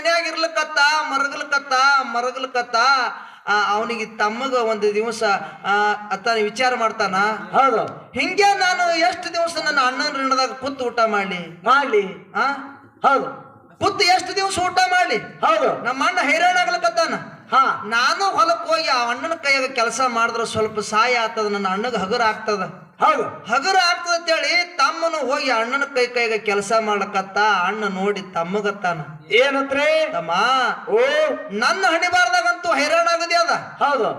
ಮನ್ಯಾಗ ಇರ್ಲಿಕ್ಕತ್ತ ಮರಗಲ್ಕತ್ತ ಮರಗಲ್ಕತ್ತ ಅವನಿಗೆ ತಮ್ಮಗ ಒಂದು ದಿವಸ ಅತ್ತ ವಿಚಾರ ಮಾಡ್ತಾನ? ಹೌದು. ಹಿಂಗೆ ನಾನು ಎಷ್ಟು ದಿವಸ ನನ್ನ ಅಣ್ಣನ ಋಣದಾಗ ಕುತ್ತು ಊಟ ಮಾಡ್ಲಿ? ಮಾಡ್ಲಿ. ಆ? ಹೌದು. ಕುತ್ತು ಎಷ್ಟು ದಿವಸ ಊಟ ಮಾಡ್ಲಿ? ಹೌದು. ನಮ್ಮ ಅಣ್ಣ ಹೈರಾಣ ಆಗ್ಲಕತ್ತಾನ? ಹಾ. ನಾನು ಹೊಲಕ್ಕೆ ಹೋಗಿ ಆ ಅಣ್ಣನ ಕೈಯಾಗ ಕೆಲಸ ಮಾಡಿದ್ರೆ ಸ್ವಲ್ಪ ಸಹಾಯ ಆಗ್ತದ ನನ್ನ ಅಣ್ಣಗ ಹಗುರ ಆಗ್ತದ. ಹೌದು. ಹಗುರ ಆಗ್ತದ ಅಂತೇಳಿ ತಮ್ಮನು ಹೋಗಿ ಅಣ್ಣನ ಕೈ ಕೈಗೆ ಕೆಲಸ ಮಾಡಕತ್ತ ಅಣ್ಣ ನೋಡಿ ತಮ್ಮಗತ್ತಾನ. ಏನತ್ರಿ? ತಮ್ಮ ಓ. ನನ್ನ ಹಣಿಬಾರ್ದಾಗಂತೂ ಹೈರಾಣ ಆಗದೆ ಅದ. ಹೌದು.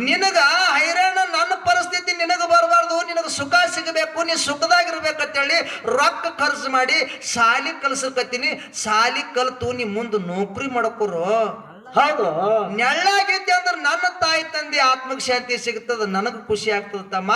ನಿನಗ ಹೈರಾಣ ನನ್ನ ಪರಿಸ್ಥಿತಿ ನಿನಗ ಬರಬಾರ್ದು ನಿನಗ ಸುಖ ಸಿಗಬೇಕು ನೀ ಸುಖದಾಗಿರ್ಬೇಕಂತೇಳಿ ರೊಕ್ಕ ಖರ್ಚು ಮಾಡಿ ಸಾಲಿ ಕಲ್ಸಕತ್ತೀನಿ ಸಾಲಿ ಕಲ್ತು ನೀ ಮುಂದೆ ನೌಕರಿ ಮಾಡಕೋರು. ಹೌದು. ನೆಳ್ಳಾಗೈತಿ ಅಂದ್ರೆ ನನ್ನ ತಾಯಿ ತಂದೆ ಆತ್ಮಕ್ ಶಾಂತಿ ಸಿಗ್ತದ ನನಗ ಖುಷಿ ಆಗ್ತದ ತಮ್ಮ.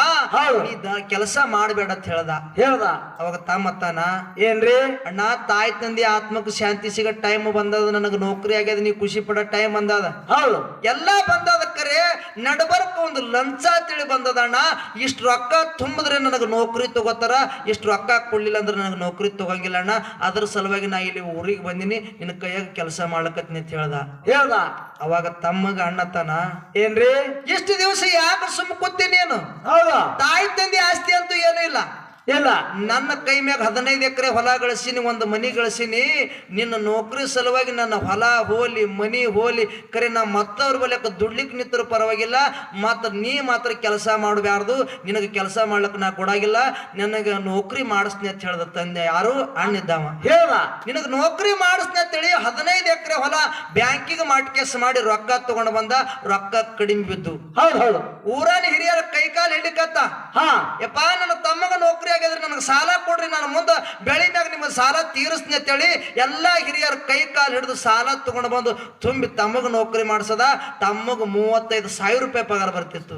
ನೀ ಕೆಲಸ ಮಾಡಬೇಡ ಅಂತ ಹೇಳ್ದ. ಹೇಳ್ದ. ಅವಾಗ ತಮ್ಮತ್ತಾನ ಏನ್ರಿ? ಅಣ್ಣ ತಾಯಿ ತಂದೆ ಆತ್ಮಕ್ ಶಾಂತಿ ಸಿಗ ಟೈಮ್ ಬಂದದ ನನಗ್ ನೌಕರಿ ಆಗ್ಯದ ನೀ ಖುಷಿ ಪಡ ಟೈಮ್ ಬಂದದ. ಹೌದು. ಎಲ್ಲಾ ಬಂದದ ಕರೆ ನಡಬರ್ಕ ಒಂದು ಲಂಚ ತಿಳಿ ಬಂದದ ಅಣ್ಣ. ಇಷ್ಟು ರೊಕ್ಕ ತುಂಬಿದ್ರೆ ನನಗ್ ನೌಕರಿ ತಗೋತಾರ ಇಷ್ಟು ರೊಕ್ಕ ಕೊಡ್ಲಿಲ್ಲ ಅಂದ್ರೆ ನನಗೆ ನೌಕರಿ ತಗೋಂಗಿಲ್ಲ ಅಣ್ಣ. ಅದ್ರ ಸಲುವಾಗಿ ನಾ ಇಲ್ಲಿ ಊರಿಗೆ ಬಂದಿನಿ ನಿನ್ನ ಕೈಯಾಗ ಕೆಲಸ ಮಾಡ್ಲಕತ್ತಿನಿ ಅಂತ ಹೇಳ್ದ. ಹೇಳ್ದ? ಅವಾಗ ತಮ್ಮಗ ಅಣ್ಣತನ ಏನ್ರಿ? ಎಷ್ಟು ದಿವಸ ಯಾಕೆ ಸುಮ್ಮ ಕೂತೀನಿ ನೀನು? ಹೌದು? ತಾಯಿ ತಂದೆ ಆಸ್ತಿ ಅಂತೂ ಏನೂ ಇಲ್ಲ. ಇಲ್ಲ ನನ್ನ ಕೈ ಮ್ಯಾಗ ಹದಿನೈದು ಎಕರೆ ಹೊಲ ಗಳಿಸೀನಿ ಒಂದು ಮನಿ ಗಳಿಸೀನಿ. ನಿನ್ನ ನೌಕರಿ ಸಲುವಾಗಿ ನನ್ನ ಹೊಲ ಹೋಲಿ ಮನಿ ಹೋಲಿ ಕರೆ ನಾ ಮತ್ತವ್ರ ಬಲ್ಯಕ ದುಡ್ಲಿಕ್ಕೆ ನಿಂತರೂ ಪರವಾಗಿಲ್ಲ. ಮತ್ತು ನೀ ಮಾತ್ರ ಕೆಲಸ ಮಾಡಬಾರ್ದು ನಿನಗೆ ಕೆಲಸ ಮಾಡ್ಲಿಕ್ಕೆ ನಾ ಕೊಡಾಗಿಲ್ಲ. ನನಗೆ ನೌಕರಿ ಮಾಡಿಸ್ನಿ ಅಂತ ಹೇಳ್ದ ತಂದೆ ಯಾರು? ಅಣ್ಣಿದ್ದಾವ ಹೇಳ ನಿನಗೆ ನೌಕರಿ ಮಾಡಿಸ್ನಿ ಅಂತೇಳಿ ಹದಿನೈದು ಎಕರೆ ಹೊಲ ಬ್ಯಾಂಕಿಗೆ ಮಾಟ್ಕೇಸ್ ಮಾಡಿ ರೊಕ್ಕ ತಗೊಂಡು ಬಂದ ರೊಕ್ಕ ಕಡಿಮೆ ಬಿದ್ದು. ಹೌದು ಹೌದು. ಊರಾನ ಹಿರಿಯರ ಕೈಕಾಲು ಹಿಡಿಕತ್ತ. ಹಾ. ಯಪ್ಪ ನನ್ನ ತಮ್ಮಗ ನೌಕರಿ ಆಗಿದ್ರೆ ನನಗೆ ಸಾಲ ಕೊಡ್ರಿ ನಾನು ಮುಂದೆ ಬೆಳಿ ಮ್ಯಾಗ ನಿಮ್ಮ ಸಾಲ ತೀರಿಸ್ತೀನಿ ಅಂತೇಳಿ ಎಲ್ಲ ಹಿರಿಯರು ಕೈ ಕಾಲು ಹಿಡಿದು ಸಾಲ ತಗೊಂಡು ಬಂದು ತುಂಬಿ ತಮಗ ನೌಕರಿ ಮಾಡಿಸದ ತಮಗ ಮೂವತ್ತೈದು ಸಾವಿರ ರೂಪಾಯಿ ಪಗಾರ ಬರ್ತಿತ್ತು.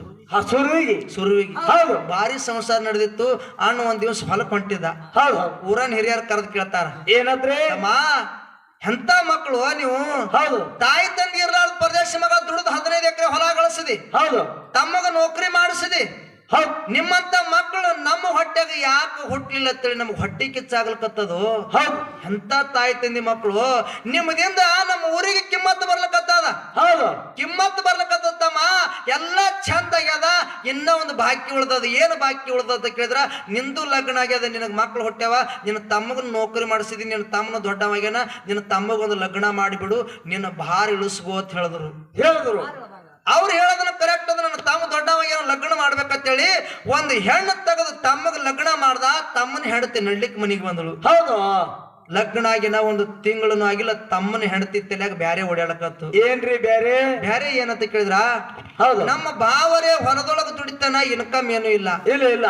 ಸುರುವಿಗೆ? ಸುರುವಿಗೆ. ಹೌದು. ಭಾರಿ ಸಂಸಾರ ನಡೆದಿತ್ತು ಅಣ್ಣ ಒಂದ್ ದಿವಸ ಹೊಲಕ್ಕೆ ಹೊಂಟಿದ್ದ ಹೌದು. ಊರನ್ ಹಿರಿಯರ್ ಕರೆದು ಕೇಳ್ತಾರ ಏನಾದ್ರೆ ಎಂತ ಮಕ್ಕಳು ನೀವು? ಹೌದು. ತಾಯಿ ತಂದೆ ಇರ್ಲಾರ್ದ ಪ್ರದೇಶ ಮಗ ದುಡಿದು ಹದಿನೈದು ಎಕರೆ ಹೊಲ ಗಳಿಸಿದಿ. ಹೌದು. ತಮ್ಮಗ ನೌಕರಿ ಮಾಡಿಸಿದಿ. ಹೌದು ನಿಮ್ಮಂತ ಮಕ್ಕಳು ನಮ್ಮ ಹೊಟ್ಟೆಗ ಯಾಕೆ ಹುಟ್ಟಲಿಲ್ಲ ಅಂತೇಳಿ ನಮ್ಗೆ ಹೊಟ್ಟೆ ಕಿಚ್ಚಾಗ್ಲಕತ್ತದು? ಹೌದು. ಎಂತ ತಾಯಿ ತಂದಿ ಮಕ್ಕಳು ನಿಮ್ಮದಿಂದ ನಮ್ಮ ಊರಿಗೆ ಕಿಮ್ಮತ್ ಬರ್ಲಕತ್ತದ? ಹೌದು. ಕಿಮ್ಮತ್ ಬರ್ಲಕತ್ತಮ್ಮ ಎಲ್ಲ ಚಂದ ಆಗ್ಯದ ಇನ್ನ ಒಂದು ಬಾಕಿ ಉಳ್ದದ. ಏನು ಬಾಕಿ ಉಳ್ದದ ಅಂತ ಕೇಳಿದ್ರ ನಿಂದು ಲಗ್ನ ಆಗ್ಯದ ನಿನಗೆ ಮಕ್ಕಳು ಹೊಟ್ಟೆವ ನಿನ್ನ ತಮ್ಮಗನ ನೌಕರಿ ಮಾಡಿಸಿದಿ ನಿನ್ನ ತಮ್ಮನ ದೊಡ್ಡವಾಗ್ಯನ ನಿನ್ನ ತಮ್ಮಗೊಂದು ಲಗ್ನ ಮಾಡಿಬಿಡು ನಿನ್ನ ಭಾರ ಇಳಿಸ್ಬೋ ಅಂತ ಹೇಳಿದ್ರು. ಹೇಳಿದ್ರು. ಅವ್ರು ಹೇಳೋದನ್ನ ಕರೆಕ್ಟ್ ಅದ ನನ್ನ ತಮ್ಮ ದೊಡ್ಡವಾಗ ಲಗ್ನ ಮಾಡ್ಬೇಕಂತೇಳಿ ಒಂದು ಹೆಣ್ಣು ತೆಗೆದು ತಮ್ಮಗ ಲಗ್ನ ಮಾಡ್ದ ತಮ್ಮನ ಹೆಂಡತಿ ನಡ್ಲಿಕ್ಕೆ ಮನಿಗೆ ಬಂದಳು. ಹೌದು. ಲಗ್ನ ಆಗಿನ ಒಂದು ತಿಂಗಳನು ಆಗಿಲ್ಲ ತಮ್ಮನ ಹೆಂಡತಿ ತಲೆಯಾಗ ಬ್ಯಾರೆ ಓಡಾಡಕತ್ತು ಏನ್ರಿ ಬ್ಯಾರೆ? ಬ್ಯಾರೆ ಏನಂತ ಕೇಳಿದ್ರ? ಹೌದು. ನಮ್ಮ ಬಾವರೇ ಹೊರದೊಳಗ ದುಡಿತಾನ ಇನ್ಕಮ್ ಏನು ಇಲ್ಲ. ಇಲ್ಲ ಇಲ್ಲ.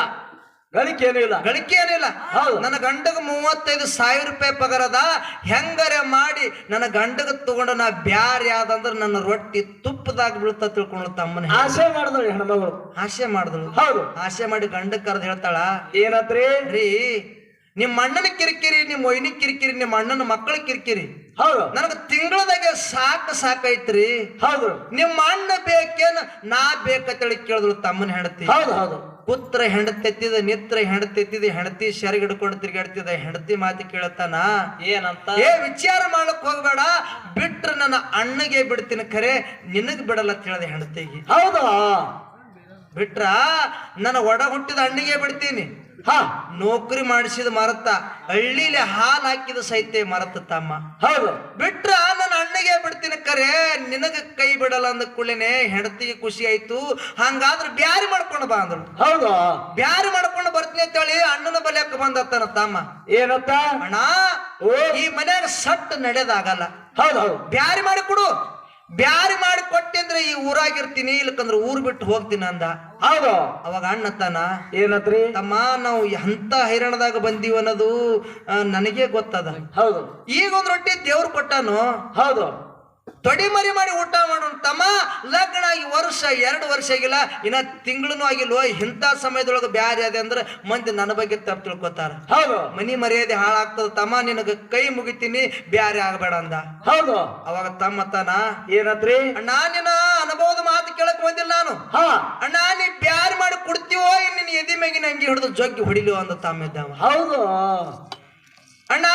ಗಳಿಕೆ ಏನೂ ಇಲ್ಲ ಗಳಿಕೆ ಏನಿಲ್ಲ ಹೌದು. ನನ್ನ ಗಂಡಗ ಮೂವತ್ತೈದು ಸಾವಿರ ರೂಪಾಯಿ ಪಗರದ? ಹೆಂಗರೆ ಮಾಡಿ ನನ್ನ ಗಂಡಗ ತಗೊಂಡು ನಾ ಬ್ಯಾರೆ ಯಾವ್ದಂದ್ರೆ ನನ್ನ ರೊಟ್ಟಿ ತುಪ್ಪದಾಗ ಬೀಳ್ತಾ ತಿಳ್ಕೊಂಡು ತಮ್ಮನ. ಆಸೆ ಮಾಡಿದ್ರು ಹೆಣ್ಮಗಳು. ಆಸೆ ಮಾಡಿದ್ರು ಹೌದು. ಆಸೆ ಮಾಡಿ ಗಂಡ ಕರೆದು ಹೇಳ್ತಾಳ ಏನತ್ರಿ? ರೀ ನಿಮ್ಮ ಅಣ್ಣನ ಕಿರಿಕಿರಿ ನಿಮ್ಮ ಒಯ್ನಿ ಕಿರಿಕಿರಿ ನಿಮ್ಮ ಅಣ್ಣನ ಮಕ್ಕಳ ಕಿರಿಕಿರಿ. ಹೌದು. ನನಗೆ ತಿಂಗಳದಾಗೆ ಸಾಕು ಸಾಕೈತ್ರಿ. ಹೌದು. ನಿಮ್ಮ ಅಣ್ಣ ಬೇಕೇನ ನಾ ಬೇಕಂತೇಳಿ ಕೇಳಿದ್ರು ತಮ್ಮನ ಹೆಂಡತಿ. ಹೌದು ಹೌದು. ಪುತ್ರ ಹೆಂಡತೆತ್ತಿದ ನಿತ್ರ ಹೆಂಡತಿ ಎತ್ತಿದ ಹೆಂಡತಿ ಶೆರಗ್ ಹಿಡ್ಕೊಂಡು ತಿರ್ಗಾಡ್ತಿದ ಹೆಂಡತಿ ಮಾತಿ ಕೇಳತ್ತಾನ? ಏನಂತ? ಏ ವಿಚಾರ ಮಾಡಕ್ ಹೋಗ್ಬೇಡ. ಬಿಟ್ರ ನನ್ನ ಅಣ್ಣಗೆ ಬಿಡ್ತೀನಿ ಖರೆ ನಿನಗ್ ಬಿಡಲ್ಲ ಅಂತ ಹೇಳ್ದೆ ಹೆಂಡತಿಗೆ. ಹೌದು? ಬಿಟ್ರ? ನನ್ನ ಒಡ ಹುಟ್ಟಿದ ಅಣ್ಣಿಗೆ ಬಿಡ್ತೀನಿ. ಹಾ. ನೌಕರಿ ಮಾಡಿಸಿದ ಮರತ ಹಳ್ಳಿಲಿ ಹಾಲು ಹಾಕಿದ ಸಹಿತ ಮರತ ತಮ್ಮ. ಹೌದು. ಬಿಟ್ರ ನನ್ನ ಅಣ್ಣಗೆ ಬಿಡ್ತೀನಿ ಕರೆ. ನಿನಗ ಕೈ ಬಿಡಲ್ಲ ಅಂದ ಕೂಡಲೇನೆ ಹೆಂಡತಿಗೆ ಖುಷಿ ಆಯ್ತು. ಹಂಗಾದ್ರೆ ಬ್ಯಾರಿ ಮಾಡ್ಕೊಂಡು ಬಾ ಅಂದ್ರು ಹೌದಾ? ಬ್ಯಾರಿ ಮಾಡ್ಕೊಂಡು ಬರ್ತೀನಿ ಅಂತೇಳಿ ಅಣ್ಣನ ಬಲ್ಯಕ್ಕೆ ಬಂದತ್ತನ ತಮ್ಮ. ಏನತ್ತ? ಅಣ್ಣ ಈ ಮನ್ಯಾಗ ಸಟ್ ನಡೆದಾಗಲ್ಲ. ಹೌದು ಹೌದು. ಬ್ಯಾರಿ ಮಾಡಿ ಕೊಡು ಬ್ಯಾರಿ ಮಾಡಿ ಕೊಟ್ಟೆ ಅಂದ್ರೆ ಈ ಊರಾಗಿರ್ತೀನಿ ಇಲ್ಲಕಂದ್ರೆ ಊರ್ ಬಿಟ್ಟು ಹೋಗ್ತೀನಿ ಅಂದ. ಹೌದು. ಅವಾಗ ಅಣ್ಣತ್ತಾನ ಏನತ್ರಿ? ತಮ್ಮ ನಾವು ಎಂತ ಹೈರಾಣದಾಗ ಬಂದೀವಿ ಅನ್ನೋದು ನನಗೆ ಗೊತ್ತದ. ಹೌದು. ಈಗ ಒಂದ್ ರೊಟ್ಟಿ ದೇವ್ರು ಕೊಟ್ಟಾನು. ಹೌದು. ತೊಡಿ ಮರಿ ಮಾಡಿ ಊಟ ಮಾಡೋಣ ತಮ್ಮ. ಲಗ್ನ ಆಗಿ ವರ್ಷ ಎರಡು ವರ್ಷ ಆಗಿಲ್ಲ. ಇನ್ನ ತಿಂಗಳೂ ಆಗಿಲ್ವೋ. ಇಂಥ ಸಮಯದೊಳಗೆ ಬ್ಯಾರೆ ಅದೇ ಅಂದ್ರೆ ಮಂದಿ ನನ್ನ ಬಗ್ಗೆ ತಪ್ಪು ತಿಳ್ಕೊತಾರ. ಹೌದು. ಮನಿ ಮರ್ಯಾದೆ ಹಾಳಾಗ್ತದ. ತಮ್ಮ ನಿನಗ ಕೈ ಮುಗಿತೀನಿ. ಬ್ಯಾರೆ ಆಗಬೇಡ ಅಂದ. ಹೌದು. ಅವಾಗ ತಮ್ಮ ತಾನ ಏನತ್ರಿ? ನಿನ್ನ ಅನುಭವದ ಮಾತು ಕೇಳಕ್ ಬಂದಿಲ್ಲ ನಾನು. ಅಣ್ಣ ನೀ ಬ್ಯಾರೆ ಮಾಡಿ ಕೊಡ್ತೀವೋ ನಿನ್ನ ಎದಿ ಮೇಗಿನ ಅಂಗಿ ಹಿಡಿದು ಜಗ್ಗಿ ಹೊಡಿಲಿ ಅಂದ ತಮ್ಮ ಇದ್ದಾವ ಹೌದು. ಅಣ್ಣ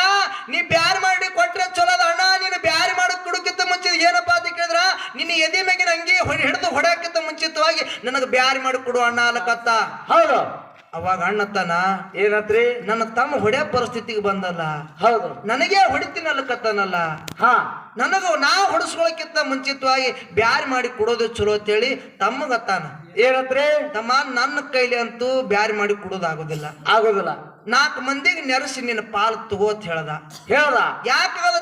ನೀ ಬ್ಯಾರ ಮಾಡಿ ಕೊಟ್ರೆ ಚಲೋ ಅದ ಅಣ್ಣ ನೀನು ಬ್ಯಾರಿ ಮಾಡಿ ಕುಡುಕಿತ್ತ ಮುಂಚಿತ ಏನಪ್ಪಾ ಅಂತ ಕೇಳಿದ್ರ? ನಿನ್ನ ಎದೆ ಮೇಗಿನ ಅಂಗಿ ಹೊಡಿ ಹಿಡಿದು ಹೊಡಕ್ಕಿಂತ ಮುಂಚಿತವಾಗಿ ನನಗೆ ಬ್ಯಾರಿ ಮಾಡಿ ಕೊಡು ಅಣ್ಣ ಅಲ್ಲಕತ್ತ ಹೌದು. ಅವಾಗ ಅಣ್ಣ ಅಣ್ಣತ್ತಾನ ಏನತ್ರಿ ನನ್ನ ತಮ್ಮ ಹೊಡೆಯ ಪರಿಸ್ಥಿತಿಗೆ ಬಂದಲ್ಲ. ಹೌದು. ನನಗೆ ಹೊಡಿತೀನಲ್ಲ ಕತ್ತನಲ್ಲ ಹಾ. ನನಗೂ ನಾ ಹೊಡಿಸ್ಕೊಳಕ್ಕಿಂತ ಮುಂಚಿತವಾಗಿ ಬ್ಯಾರಿ ಮಾಡಿ ಕೊಡೋದು ಚಲೋ ಅಂತ ಅಂತೇಳಿ ತಮ್ಮಗತ್ತಾನ. ಏನತ್ರಿ? ತಮ್ಮ ನನ್ನ ಕೈಲಿ ಅಂತೂ ಬ್ಯಾರಿ ಮಾಡಿ ಕೊಡೋದಾಗೋದಿಲ್ಲ. ಆಗೋದಿಲ್ಲ. ನಾಲ್ಕು ಮಂದಿಗೆ ನೆರೆಸಿ ನಿನ್ನ ಪಾಲು ತಗೋ ಅಂತ ಹೇಳ್ದ. ಹೇಳ್ದ?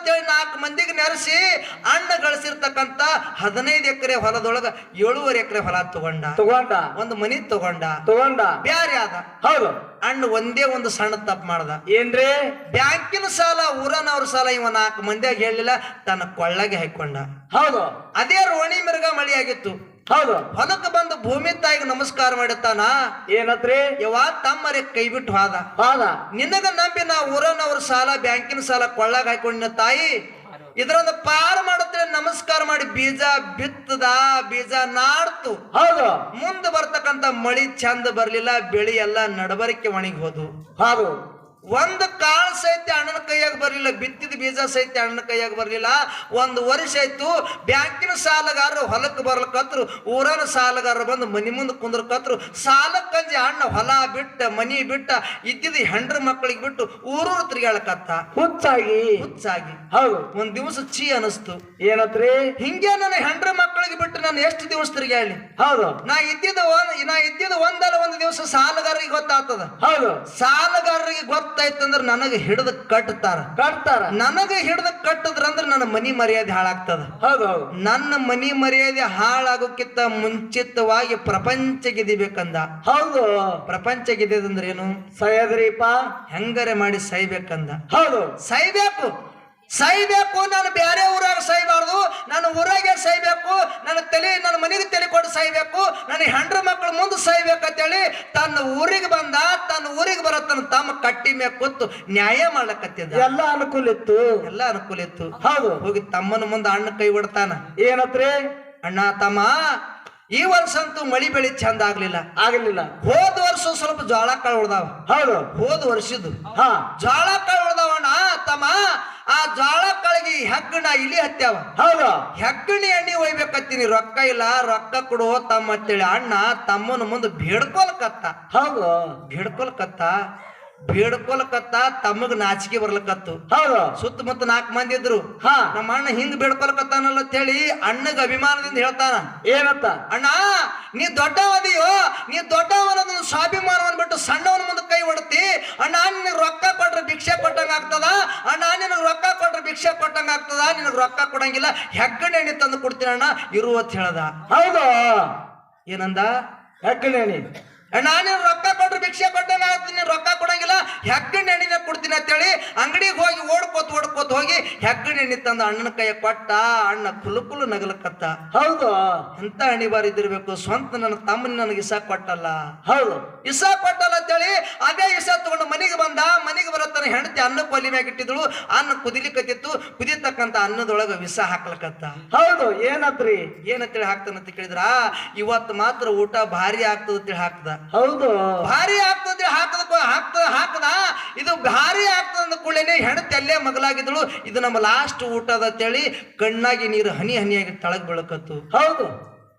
ಹೇಳಿ ನಾಲ್ಕು ಮಂದಿಗೆ ನೆರೆಸಿ ಅಣ್ಣ ಗಳಿಸಿರ್ತಕ್ಕಂತ ಹದಿನೈದು ಎಕರೆ ಹೊಲದೊಳಗ ಏಳುವರೆ ಎಕರೆ ಹೊಲ ತಗೊಂಡ. ತಗೊಂಡ? ಒಂದು ಮನಿ ತಗೊಂಡ. ತಗೊಂಡ? ಬ್ಯಾರೆ ಆದ. ಹೌದು. ಅಣ್ಣ ಒಂದೇ ಒಂದು ಸಣ್ಣ ತಪ್ಪು ಮಾಡ್ದ. ಏನ್ರಿ? ಬ್ಯಾಂಕಿನ ಸಾಲ ಊರನವ್ರ ಸಾಲ ಇವ ನಾಲ್ಕು ಮಂದಿಯಾಗ ಹೇಳಿಲ್ಲ ತನ್ನ ಕೊಳ್ಳಗೆ ಹಾಕೊಂಡ. ಹೌದು. ಅದೇ ರೋಣಿ ಮಿರ್ಗ ಮಳಿ ಆಗಿತ್ತು ಹೌದು. ಹೊಲಕ್ಕೆ ಬಂದು ಭೂಮಿ ತಾಯಿಗೆ ನಮಸ್ಕಾರ ಮಾಡಿರ್ತಾನ? ಏನತ್ರಿ? ಯವಾ ತಮ್ಮರೆ ಕೈ ಬಿಟ್ಟು ಹೋದ. ಹಾದ. ನಿನಗ ನಂಬಿ ನಾ ಊರನವ್ರ ಸಾಲ ಬ್ಯಾಂಕಿನ ಸಾಲ ಕೊಳ್ಳಾಗ ಹಾಕೊಂಡಿನ ತಾಯಿ? ಇದರೊಂದು ಪಾರು ಮಾಡುತ್ತೆ ನಮಸ್ಕಾರ ಮಾಡಿ ಬೀಜ ಬಿತ್ತದ ಬೀಜ ನಾಡ್ತು. ಹೌದು. ಮುಂದೆ ಬರ್ತಕ್ಕಂತ ಮಳಿ ಚಂದ ಬರ್ಲಿಲ್ಲ ಬೆಳಿ ಎಲ್ಲ ನಡಬರಿಕೆ ಒಣಗಿ ಹೋದು. ಹೌದು. ಒಂದು ಕಾಳು ಸಹಿತ ಅಣ್ಣನ ಕೈಯಾಗ ಬರಲಿಲ್ಲ ಬಿತ್ತಿದ ಬೀಜ ಸಹಿತ ಅಣ್ಣನ ಕೈಯಾಗ ಬರಲಿಲ್ಲ. ಒಂದು ವರ್ಷ ಆಯ್ತು ಬ್ಯಾಂಕಿನ ಸಾಲಗಾರರು ಹೊಲಕ್ಕೆ ಬರ್ಲಕತ್ರು ಊರನ ಸಾಲಗಾರರು ಬಂದು ಮನಿ ಮುಂದೆ ಕುಂದ್ರಕತ್ರು. ಸಾಲಕ್ಕಂಜಿ ಅಣ್ಣ ಹೊಲ ಬಿಟ್ಟ ಮನಿ ಬಿಟ್ಟ ಇದ್ದಿದ ಹೆಂಡ್ರ ಮಕ್ಕಳಿಗೆ ಬಿಟ್ಟು ಊರೂರು ತಿರುಗಾಳಕತ್ತ ಹುಚ್ಚಾಗಿ. ಹುಚ್ಚಾಗಿ. ಹೌದು. ಒಂದ್ ದಿವಸ ಚೀ ಅನಿಸ್ತು. ಏನತ್ರಿ? ಹಿಂಗೆ ನನ್ನ ಹೆಂಡ್ರ ಮಕ್ಕಳಿಗೆ ಬಿಟ್ಟು ನಾನು ಎಷ್ಟು ದಿವಸ ತಿರುಗಾಳಿ ಹೌದು. ನಾ ಇದ್ದಿದ್ದು ಒಂದ್ ನಾ ಇದ್ದಿದ್ದು ಒಂದಲ್ಲ ಒಂದು ದಿವಸ ಸಾಲಗಾರರಿಗೆ ಗೊತ್ತಾಗ್ತದ. ಹೌದು. ಸಾಲಗಾರರಿಗೆ ಗೊತ್ತಾಯ್ತಂದ್ರ ನನಗೆ ಹಿಡಿದ ಕಟ್ತಾರ. ಕಟ್ತಾರ. ನನಗೆ ಹಿಡಿದ ಕಟ್ಟದ್ರ ಅಂದ್ರೆ ನನ್ನ ಮನಿ ಮರ್ಯಾದೆ ಹಾಳಾಗ್ತದ. ಹೌದು ಹೌದು. ನನ್ನ ಮನಿ ಮರ್ಯಾದೆ ಹಾಳಾಗೋಕ್ಕಿಂತ ಮುಂಚಿತವಾಗಿ ಪ್ರಪಂಚ ಗೆದಿಬೇಕಂದ ಹೌದು. ಪ್ರಪಂಚ ಗೆದ್ದಿದಂದ್ರೆ ಏನು ಸಹ್ಯದ್ರಿಪ್ಪ ಹೆಂಗರೆ ಮಾಡಿ ಸೈಬೇಕಂದ. ಹೌದು. ಸೈಬೇಕು. ಸೈಬೇಕು ನಾನು ಬೇರೆ ಊರಾಗ ಸೈಬಾರ್ದು ನನ್ನ ಊರಾಗೆ ಸೈಬೇಕು ನನ್ನ ತಲೆ ನನ್ನ ಮನೆಗೆ ತಲೆ ಕೊಟ್ಟು ಸೈಬೇಕು ನನ್ನ ಹೆಂಡ್ರ ಮಕ್ಕಳು ಮುಂದೆ ಸೈಬೇಕಂತೇಳಿ ತನ್ನ ಊರಿಗೆ ಬಂದ ತನ್ನ ಊರಿಗೆ ಬರ ತನ್ನ ತಮ್ಮ ಕಟ್ಟಿ ಮೇಲೆ ಕೂತು ನ್ಯಾಯ ಮಾಡ್ಲಕತ್ತಿದ್ದ. ಎಲ್ಲ ಅನುಕೂಲ ಇತ್ತು. ಎಲ್ಲ ಅನುಕೂಲ ಇತ್ತು. ಹೌದು. ಹೋಗಿ ತಮ್ಮನ ಮುಂದೆ ಅಣ್ಣ ಕೈ ಬಿಡ್ತಾನ. ಏನತ್ರೇ? ಅಣ್ಣ ತಮ್ಮ ಈ ವರ್ಷ ಅಂತೂ ಮಳಿ ಬೆಳಿ ಚಂದ ಆಗ್ಲಿಲ್ಲ. ಆಗಲಿಲ್ಲ. ಹೋದ ವರ್ಷ ಸ್ವಲ್ಪ ಜ್ವಾಳ ಕಾಳು ಉಳ್ದಾವ. ಹೌದು. ಹೋದ ವರ್ಷದ್ದು. ಹಾ. ಜೋಳ ಕಾಳು ಉಳ್ದಾವಣ್ಣ ತಮ್ಮ ಜೋಳ ಕಳಗಿ ಹೆಗ್ಗಣ ಇಲಿ ಹತ್ಯಾವ. ಹೌದಾ? ಹೆಗ್ಗಣಿ ಎಣ್ಣೆ ಒಯ್ಬೇಕತ್ತೀನಿ ರೊಕ್ಕ ಇಲ್ಲ ರೊಕ್ಕ ಕೊಡು ತಮ್ಮ ಅಂತೇಳಿ ಅಣ್ಣ ತಮ್ಮನ ಮುಂದೆ ಬೇಡ್ಕೊಲ್ಕತ್ತ. ಹೌದು? ಬೇಡ್ಕೊಲ್ಕತ್ತ. ಬೇಡ್ಕೊಲ್ಕತ್ತ ತಮಗ್ ನಾಚಿಕೆ ಬರ್ಲಕತ್ತು ಹೌದು. ಸುತ್ತಮುತ್ತ ನಾಲ್ಕು ಮಂದಿ ಇದ್ರು. ಹಾ. ನಮ್ಮ ಅಣ್ಣ ಹಿಂಗ್ ಬೇಡ್ಕೊಲಕತ್ತಾನಲ್ಲ ಅಂತ ಹೇಳಿ ಅಣ್ಣಗ ಅಭಿಮಾನದಿಂದ ಹೇಳ್ತಾನ. ಏನತ್ತ? ಅಣ್ಣ ನೀ ದೊಡ್ಡವದಿಯೋ ನೀ ದೊಡ್ಡವನ ಸ್ವಾಭಿಮಾನವನ್ನ ಬಿಟ್ಟು ಸಣ್ಣವನ ಮುಂದೆ ಕೈ ಹೊಡ್ತಿ ಅಣ್ಣ ನಿನಗ್ ರೊಕ್ಕ ಕೊಟ್ರೆ ಭಿಕ್ಷೆ ಕೊಟ್ಟಂಗ ಆಗ್ತದ? ಅಣ್ಣ ನಿನಗ್ ರೊಕ್ಕ ಕೊಟ್ರೆ ಭಿಕ್ಷೆ ಕೊಟ್ಟಂಗ ಆಗ್ತದ? ನಿನಗ್ ರೊಕ್ಕ ಕೊಡಂಗಿಲ್ಲ. ಹೆಗ್ಗಣೆ ಎಣ್ಣೆ ತಂದು ಕೊಡ್ತೀನಿ ಅಣ್ಣ ಇರುವತ್ ಹೇಳದ ಹೇಳ್ದ. ಹೌದು? ಏನಂದ? ಹೆಗ್ಗಣೆ ಅಣ್ಣ ನೀನು ರೊಕ್ಕ ಕೊಟ್ರೆ ಭಿಕ್ಷೆ ಕೊಟ್ಟೆ ನಾನು ರೊಕ್ಕ ಕೊಡಂಗಿಲ್ಲ. ಹೆಗ್ಗಣ್ಣ ಎಣ್ಣಿನ ಕೊಡ್ತೀನಿ ಅಂತೇಳಿ ಅಂಗಡಿಗೆ ಹೋಗಿ ಓಡ್ಕೋತ ಓಡ್ಕೋತ ಹೋಗಿ ಹೆಗ್ಗಣ್ಣ ಎಣ್ಣೆ ತಂದು ಅಣ್ಣನ ಕೈ ಕೊಟ್ಟ ಅಣ್ಣ ಕುಲು ಕುಲು ನಗಲಕತ್ತ ಹೌದು. ಎಂತ ಹಣಿಬಾರ್ ಇದ್ದಿರ್ಬೇಕು ಸ್ವಂತ ನನ್ನ ತಮ್ಮನ ನನಗೆ ಇಸ ಕೊಟ್ಟಲ್ಲ. ಹೌದು. ಇಸ ಕೊಟ್ಟಲ್ಲ ಅಂತೇಳಿ ಅದೇ ಇಸ ತಗೊಂಡು ಮನೆಗೆ ಬಂದ ಮನೆಗೆ ಬರತ್ತಾನ ಹೆಂಡತಿ ಅನ್ನ ಕೊಲಿ ಮ್ಯಾಗ ಇಟ್ಟಿದ್ಳು ಅನ್ನ ಕುದಿಲಿಕತ್ತಿತ್ತು. ಕುದಿತಕ್ಕಂತ ಅನ್ನದೊಳಗ ವಿಷ ಹಾಕ್ಲಕತ್ತ. ಹೌದು. ಏನತ್ರಿ? ಏನಂತೇಳಿ ಹಾಕ್ತಾನಂತ ಕೇಳಿದ್ರ? ಇವತ್ತು ಮಾತ್ರ ಊಟ ಭಾರಿ ಆಗ್ತದ ಅಂತೇಳಿ ಹಾಕ್ದ. ಹೌದು. ಭಾರಿ ಆಗ್ತದೆ ಹಾಕದ ಹಾಕ್ತ ಹಾಕದ ಇದು ಭಾರಿ ಆಗ್ತದ ಅಂದ ಕೂಡಲೇ ಹೆಂಡತಿ ಅಲ್ಲೇ ಮಗಲಾಗಿದ್ದಳು. ಇದು ನಮ್ಮ ಲಾಸ್ಟ್ ಊಟದ ಅಂತೇಳಿ ಕಣ್ಣಾಗಿ ನೀರು ಹನಿ ಹನಿಯಾಗಿ ತಳಗ್ ಬೆಳಕತ್ತು. ಹೌದು.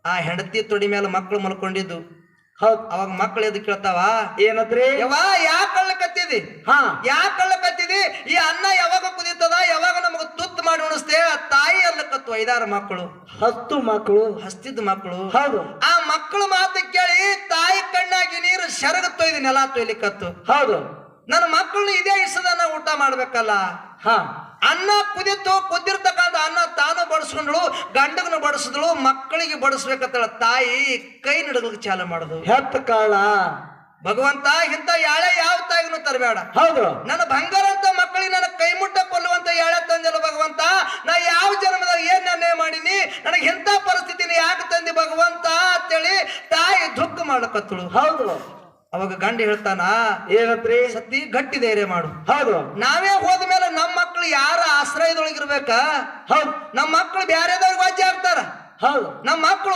ಆ ಹೆಂಡತಿ ತೊಡಿ ಮೇಲೆ ಮಕ್ಕಳು ಮಲ್ಕೊಂಡಿದ್ದು. ಹೌದು. ಅವಾಗ ಮಕ್ಕಳು ಎದ್ದು ಕೇಳ್ತಾವ? ಏನತ್ರಿ? ಯವಾ ಯಾಕೆ ಕಳ್ಳಕತ್ತಿದಿ ಹಾ. ಯಾಕೆ ಕಳ್ಳಕತ್ತಿದಿ ಈ ಅನ್ನ ಯಾವಾಗ ಕುದೀತದ? ಯಾವಾಗ ನಮಗ ತುತ್ತು ಮಾಡಿ ಉಣಿಸ್ತೇ ಆ ತಾಯಿ ಅಲ್ಲಕತ್ತು ಐದಾರು ಮಕ್ಕಳು. ಹತ್ತು ಮಕ್ಕಳು. ಹಸ್ತಿದ್ ಮಕ್ಕಳು. ಹೌದು. ಆ ಮಕ್ಕಳು ಮಾತು ಕೇಳಿ ತಾಯಿ ಕಣ್ಣಾಗಿ ನೀರು ಶರಗ ತೊಯ್ದು ನೆಲ ತೊಯ್ಲಿಕತ್ತು ಹೌದು. ನನ್ನ ಮಕ್ಕಳನ್ನ ಇದೇ ಇಸದನ್ನ ಊಟ ಮಾಡ್ಬೇಕಲ್ಲ? ಹಾ. ಅನ್ನ ಕುದಿತು ಕುದ್ದಿರ್ತಕ್ಕಂಥ ಅನ್ನ ತಾನು ಬಡಿಸ್ಕೊಂಡ್ಳು ಗಂಡಗನ ಬಡಿಸಿದ್ಳು ಮಕ್ಕಳಿಗೆ ಬಡಿಸ್ಬೇಕಂತ ತಾಯಿ ಕೈ ನಡಗಲಿಕ್ಕೆ ಚಾಲು ಮಾಡುದು. ಹೆತ್ತ ಕಾಳ. ಭಗವಂತ ಇಂಥ ಯಾಳೆ ಯಾವ ತಾಯಿಗೂ ತರಬೇಡ. ಹೌದು. ನನ್ನ ಬಂಗಾರ ಅಂತ ಮಕ್ಕಳಿಗೆ ನನ್ನ ಕೈ ಮುಟ್ಟ ಕೊಲ್ಲುವಂತ ಯಾಳೆ ತಂದಿಲ್ಲ ಭಗವಂತ. ನಾ ಯಾವ ಜನ್ಮದಲ್ಲಿ ಏನ್ ನಿರ್ಣಯ ಮಾಡೀನಿ? ನನಗೆ ಎಂಥ ಪರಿಸ್ಥಿತಿನ ಯಾಕೆ ತಂದಿ ಭಗವಂತ ಅಂತೇಳಿ ತಾಯಿ ದುಃಖ ಮಾಡಕತ್ತಳು ಹೌದು. ಅವಾಗ ಗಂಡ ಹೇಳ್ತಾನ ಏನತ್ರಿ? ಸತಿ ಗಟ್ಟಿ ಧೈರ್ಯ ಮಾಡು. ಹೌದು. ನಾವೇ ಹೋದ ಮೇಲೆ ನಮ್ಮ ಮಕ್ಕಳು ಯಾರ ಆಶ್ರಯದೊಳಗಿರ್ಬೇಕ? ಹೌದು. ನಮ್ಮ ಮಕ್ಕಳು ಬ್ಯಾರೆದವ್ರಿಗೆ ವಾಜ್ಯ ಆಗ್ತಾರ ಹೌದು. ನಮ್ಮ ಮಕ್ಕಳು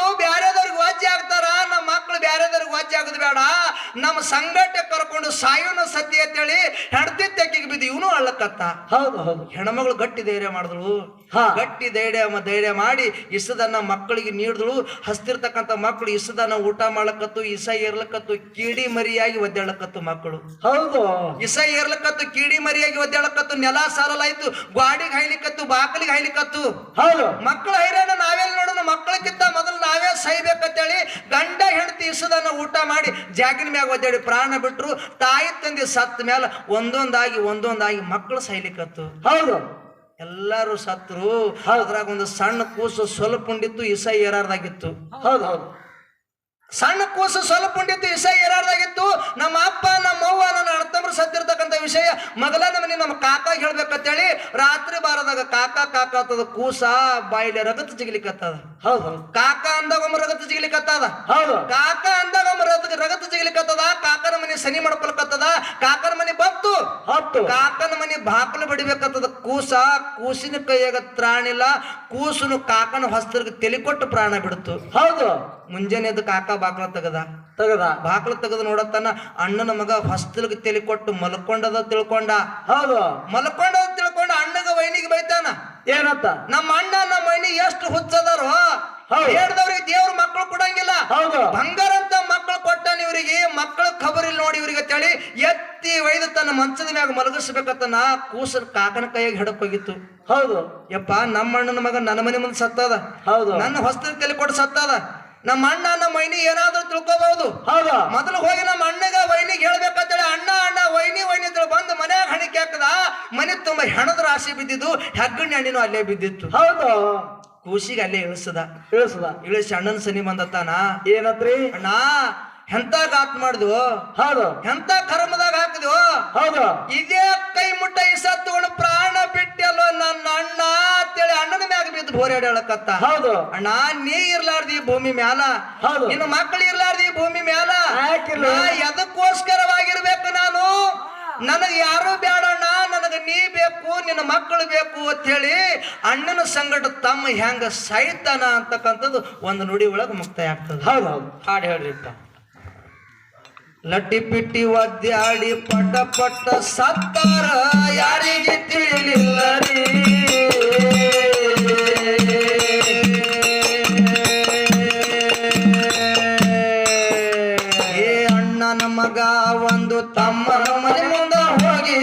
ನಮ್ಮ ಸಂಗಟ ಕರ್ಕೊಂಡು ಸಾಯೋನ ಅಂತ ಅಂತೇಳಿ ಹೆಂಡತಿ ತೆಕ್ಕಿಗೆ ಬಿದ್ದು ಇವನು ಅಳ್ಳಕತ್ತ ಹೌದು ಹೌದು. ಹೆಣ್ಮಗಳು ಗಟ್ಟಿ ಧೈರ್ಯ ಮಾಡಿದ್ಳು. ಹಾ. ಗಟ್ಟಿ ಧೈರ್ಯ ಧೈರ್ಯ ಮಾಡಿ ಇಸದನ್ನ ಮಕ್ಕಳಿಗೆ ನೀಡಿದ್ಳು. ಹಸ್ತಿರ್ತಕ್ಕಂತ ಮಕ್ಕಳು ಇಸದನ್ನ ಊಟ ಮಾಡ್ಲಕತ್ತು ಇಸ ಏರ್ಲಕತ್ತು ಕೀಡಿ ಮರಿಯಾಗಿ ಒದ್ದಾಡಕತ್ತು ಮಕ್ಕಳು. ಹೌದು. ಇಸ ಏರ್ಲಕತ್ತು ಕೀಡಿ ಮರಿಯಾಗಿ ಒದ್ದಾಡಕತ್ತು ನೆಲ ಸಾರಲಾಯ್ತು ಗ್ವಾಡಿಗೆ ಹೈಲಿಕತ್ತು ಬಾಕಲಿಗೆ ಹೈಲಿಕತ್ತು ಹೌದು. ಮಕ್ಕಳು ಹೈರಾಣ ನಾವೆಲ್ಲ ನೋಡೋಣ ಮಕ್ಕಳಕ್ಕಿಂತ ಮೊದಲು ನಾವೇ ಸಹಿಬೇಕಂತೇಳಿ ಗಂಡ ಇಸದನ್ನ ಊಟ ಮಾಡಿ ಜಾಗಿನ ಮ್ಯಾಗ ಒದ್ದಾಡಿ ಪ್ರಾಣ ಬಿಟ್ಟರು ತಾಯಿ ತಂದೆ ಸತ್ತ ಮೇಲೆ ಒಂದೊಂದಾಗಿ ಒಂದೊಂದಾಗಿ ಮಕ್ಕಳು ಸೈಲಿಕತ್ತು ಹೌದು. ಎಲ್ಲರೂ ಸತ್ರು. ಅದ್ರಾಗ ಒಂದು ಸಣ್ಣ ಕೂಸು ಸ್ವಲ್ಪ ಉಂಡಿತ್ತು ಇಸ ಏರಾರ್ದಾಗಿತ್ತು ಹೌದು ಹೌದು. ಸಣ್ಣ ಕೂಸು ಸ್ವಲ್ಪ ಉಂಡಿತ್ತು ವಿಷಯ ಏರಾರ್ದಾಗಿತ್ತು. ನಮ್ಮ ಅಪ್ಪ ನಮ್ಮ ಅವ್ವ ನನ್ನ ಅಣ್ಣತಮ್ಮರು ಸತ್ತಿರ್ತಕ್ಕಂಥ ವಿಷಯ ಮೊದಲ ನಮ್ಮನೆ ನಮ್ಮ ಕಾಕ ಹೇಳ್ಬೇಕಂತೇಳಿ ರಾತ್ರಿ ಬಾರದಾಗ ಕಾಕ ಕಾಕ ಆತದ ಕೂಸ ಬಾಯಿಲೆ ರಗತ್ ಜಿಗ್ಲಿಕತ್ತದ. ಹೌದು. ಹೌದು ಕಾಕ ಅಂದಾಗ ಒಮ್ಮೆ ರಗತ್ ಜಿಗ್ಲಿಕತ್ತದ. ಹೌದು. ಕಾಕ ಅಂದಾಗ ಒಮ್ಮೆ ರಗತ್ ಜಿಗಲಿಕತ್ತದ. ಕಾಕನ ಮನೆ ಸನಿ ಮಾಡ್ಕೊಳಕತ್ತದ. ಕಾಕನ ಹತ್ತು. ಕಾಕನ ಮನೆ ಬಾಕಲು ಬಿಡಬೇಕಂತದ ಕೂಸ ಕೂಸಿನ ಕೈಯಾಗ ತ್ರಾಣಿಲ್ಲ ಕೂಸನು ಕಾಕನ ಹೊಸ್ತರ್ಗ ತಲೆ ಕೊಟ್ಟು ಪ್ರಾಣ ಬಿಡ್ತು. ಹೌದು. ಮುಂಜಾನೆ ಎದ್ದು ಕಾಕ ಬಾಕಲ ತೆಗದ. ತಗದ. ಬಾಕಲು ತೆಗೆದು ನೋಡತ್ತಾನ ಅಣ್ಣನ ಮಗ ಹೊಸ್ತಲ್ಗೆ ತಲೆ ಕೊಟ್ಟು ಮಲ್ಕೊಂಡದ ತಿಳ್ಕೊಂಡ. ಹೌದು. ಮಲ್ಕೊಂಡದ ಅಣ್ಣಗ ವೈನಿಗೆ ಬೈತಾನ? ಏನಂತ? ನಮ್ಮ ಅಣ್ಣ ನಮ್ಮ ವೈನಿ ಎಷ್ಟು ಹುಚ್ಚದಾರೋ. ಹೇಳ್ದವ್ರಿಗೆ ದೇವ್ರ ಮಕ್ಕಳು ಕೊಡಂಗಿಲ್ಲ. ಹೌದು. ಬಂಗಾರ ಅಂತ ಮಕ್ಕಳು ಕೊಟ್ಟಾನ ಇವರಿಗೆ ಮಕ್ಕಳ ಖಬರ್ ಇಲ್ಲ ನೋಡಿ ಇವರಿಗೆ ತಳಿ ಎತ್ತಿ ಒಯ್ದು ತನ್ನ ಮಂಚದ ಮ್ಯಾಗ ಮಲಗಿಸ್ಬೇಕತ್ತನ ನಾ ಕೂಸರ್ ಕಾಕನ ಕೈಯಾಗ ಹಿಡಕ್ ಹೋಗಿತ್ತು ಹೌದು. ಯಪ್ಪ ನಮ್ಮ ಅಣ್ಣನ ಮಗ ನನ್ನ ಮನೆ ಮುಂದೆ ಸತ್ತದ. ಹೌದು. ನನ್ನ ಹೊಸ್ತಿನ ತಲೆ ಕೊಟ್ಟು ಸತ್ತದ. ನಮ್ಮ ಅಣ್ಣ ನಮ್ಮ ವೈನಿ ಏನಾದ್ರೂ ತಿಳ್ಕೋಬಹುದು ಹೌದಾ? ಮೊದಲು ಹೋಗಿ ನಮ್ಮ ಅಣ್ಣಗ ವೈನಿಗೆ ಹೇಳ್ಬೇಕಂತೇಳಿ ಅಣ್ಣ ಅಣ್ಣ ವೈನಿ ವೈನಿ ಅಂತ ಬಂದು ಮನ್ಯಾಗ ಹಣಿಕೆ ಹಾಕದ ಮನೆ ತುಂಬ ಹೆಣದ ರಾಶಿ ಬಿದ್ದಿದ್ದು ಹೆಗ್ಗಣ್ಣ ಹಣ್ಣಿನೂ ಅಲ್ಲೇ ಬಿದ್ದಿತ್ತು. ಹೌದು? ಕೂಸಿಗೆ ಅಲ್ಲೇ ಇಳಿಸದ. ಇಳಿಸದ. ಇಳಿಸಿ ಅಣ್ಣನ ಸನಿ ಬಂದತ್ತಾನ? ಏನತ್ರಿ? ಅಣ್ಣ ಎಂತ ಗಾತ್ ಮಾಡಿದ್ವು ಹೌದು. ಎಂತ ಕರ್ಮದಾಗ ಹಾಕಿದ್ವು ಹೌದು. ಇದೇ ಕೈ ಮುಟ್ಟ ಈ ಸತ್ತುಗಳು ಪ್ರಾಣ ಬಿಟ್ಟಲ್ವ ನನ್ನ ಅಣ್ಣ ಅಂತೇಳಿ ಅಣ್ಣನ ಮ್ಯಾಗ ಬಿದ್ದು ಬೋರ್ಯಾಡ ಹೇಳಕತ್ತ ಹೌದು. ಅಣ್ಣ ನೀ ಇರ್ಲಾರ್ದಿ ಈ ಭೂಮಿ ಮ್ಯಾಲ. ಹೌದು. ನಿನ್ನ ಮಕ್ಕಳು ಇರ್ಲಾರ್ದಿ ಈ ಭೂಮಿ ಮ್ಯಾಲ. ಎದಕ್ಕೋಸ್ಕರವಾಗಿರ್ಬೇಕು ನಾನು? ನನಗೆ ಯಾರು ಬೇಡಣ್ಣ ನನಗೆ ನೀ ಬೇಕು ನಿನ್ನ ಮಕ್ಕಳು ಬೇಕು ಅಂತ ಹೇಳಿ ಅಣ್ಣನ ಸಂಗಡ ತಮ್ಮ ಹೆಂಗ ಸಾಯ್ತಾನ ಅಂತಕ್ಕಂಥದ್ದು ಒಂದು ನುಡಿ ಒಳಗೆ ಮುಕ್ತಾಯ ಆಗ್ತದೆ. ಹೌದು. ಹೌದು ಹಾಡು ಹೇಳ್ರಿಪ್ಪ ಲಟ್ಟಿ ಪಿಟ್ಟಿ ಒದ್ದಾಡಿ ಪಟ ಪಟ್ಟ ಸತ್ತಾರ ಯಾರಿಗೆ ತಿಳಿಲಿಲ್ಲ ರೀ? ಏ ಅಣ್ಣನ ಮಗ, ಒಂದು ತಮ್ಮನ ಮನೆ ಮುಂದ ಹೋಗಿ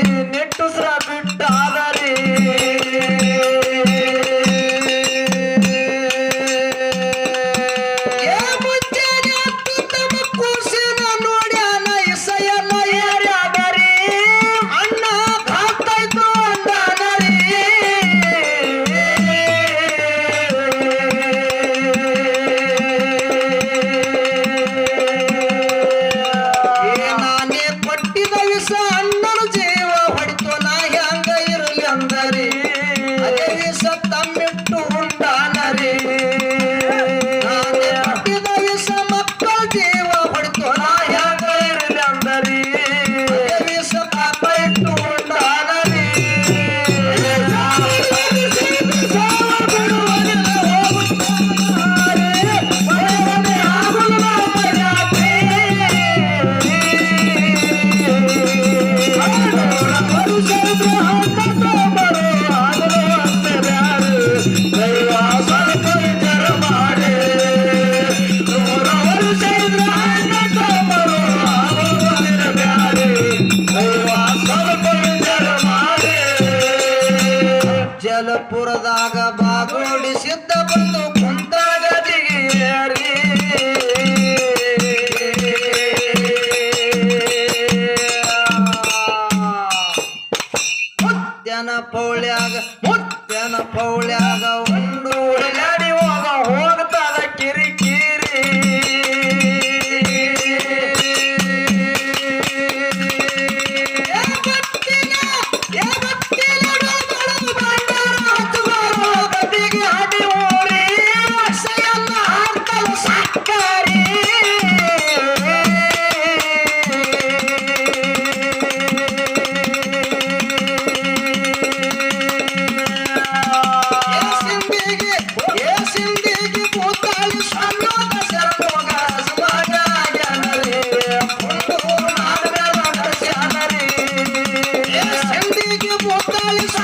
Alex